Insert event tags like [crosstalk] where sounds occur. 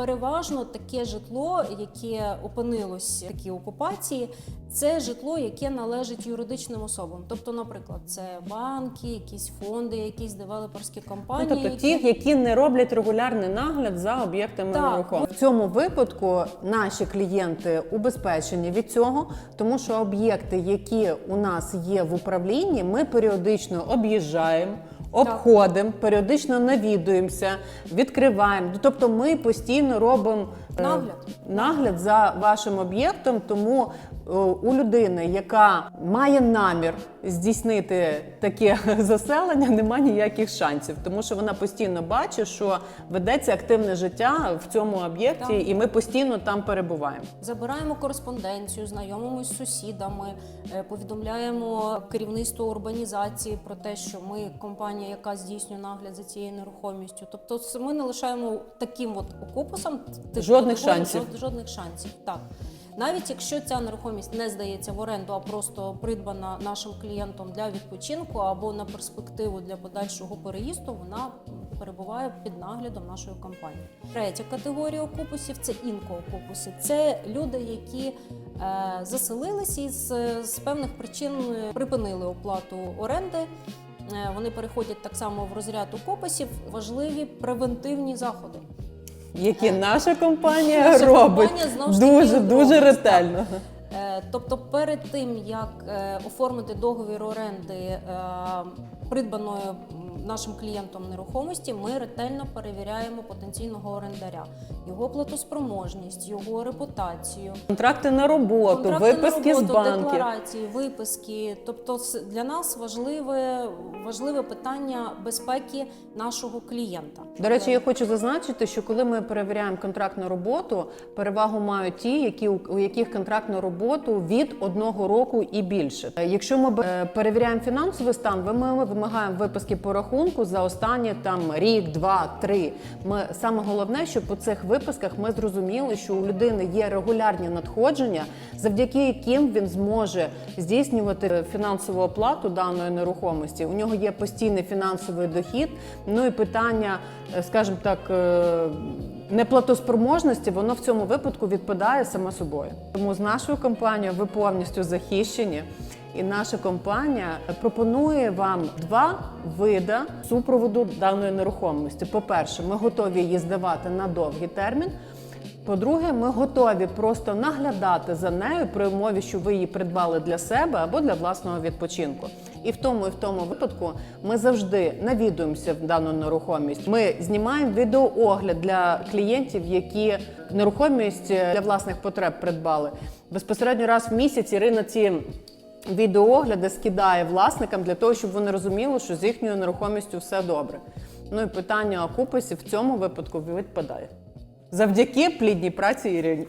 переважно таке житло, яке опинилось в такій окупації, це житло, яке належить юридичним особам. Тобто, наприклад, це банки, якісь фонди, якісь девелоперські Ну, компанії. тобто ті, які не роблять регулярний нагляд за об'єктами нерухомості. В цьому випадку наші клієнти убезпечені від цього, тому що об'єкти, які у нас є в управлінні, ми періодично об'їжджаємо. Обходимо, періодично навідуємося, відкриваємо. Ну, Тобто ми постійно робимо е, Нагляд. нагляд за вашим об'єктом. Тому у людини, яка має намір здійснити таке [laughs] заселення, немає ніяких шансів, тому що вона постійно бачить, що ведеться активне життя в цьому об'єкті, і ми постійно там перебуваємо. Забираємо кореспонденцію, знайомимось з сусідами, е, повідомляємо керівництво урбанізації про те, що ми компанія, яка здійснює нагляд за цією нерухомістю. Тобто, ми не лишаємо таким от окупусам тих Жодних шансів. жодних шансів. Так. Навіть якщо ця нерухомість не здається в оренду, а просто придбана нашим клієнтом для відпочинку або на перспективу для подальшого переїзду, вона перебуває під наглядом нашої компанії. Третя категорія окупусів це інкоокупуси. Це люди, які е, заселилися і з, з певних причин припинили оплату оренди. Е, Вони переходять так само в розряд окупусів. Важливі превентивні заходи. Які наша компанія Наша робить компанія, знову ж таки, дуже дуже робить, ретельно. Е, Тобто, перед тим як е, оформити договір оренди е, придбаної нашим клієнтом нерухомості, ми ретельно перевіряємо потенційного орендаря, його платоспроможність, його репутацію. Контракти на роботу, Контракти на роботу, з банків. декларації, виписки. Тобто, для нас важливе, важливе питання безпеки нашого клієнта. До речі, я хочу зазначити, що коли ми перевіряємо контрактну роботу, перевагу мають ті, які у яких контрактну роботу від одного року і більше. Е, Якщо ми е, перевіряємо фінансовий стан, ми вимагаємо виписки по рахунку за останні там рік, два, три. Ми саме головне, щоб по цих виписках ми зрозуміли, що у людини є регулярні надходження, завдяки яким він зможе здійснювати фінансову оплату даної нерухомості. У нього є постійний фінансовий дохід. Ну і питання, е, скажімо так. е, Неплатоспроможності воно в цьому випадку відпадає саме собою. Тому з нашою компанією ви повністю захищені, і наша компанія пропонує вам два види супроводу даної нерухомості. По-перше, ми готові її здавати на довгий термін. По-друге, ми готові просто наглядати за нею при умові, що ви її придбали для себе або для власного відпочинку. І в тому, і в тому випадку ми завжди навідуємося в дану нерухомість. Ми знімаємо відеоогляд для клієнтів, які нерухомість для власних потреб придбали. Безпосередньо раз в місяць Ірина ці відеоогляди скидає власникам для того, щоб вони розуміли, що з їхньою нерухомістю все добре. Ну і питання окуписів в цьому випадку відпадає. Завдяки плідній праці Ірині.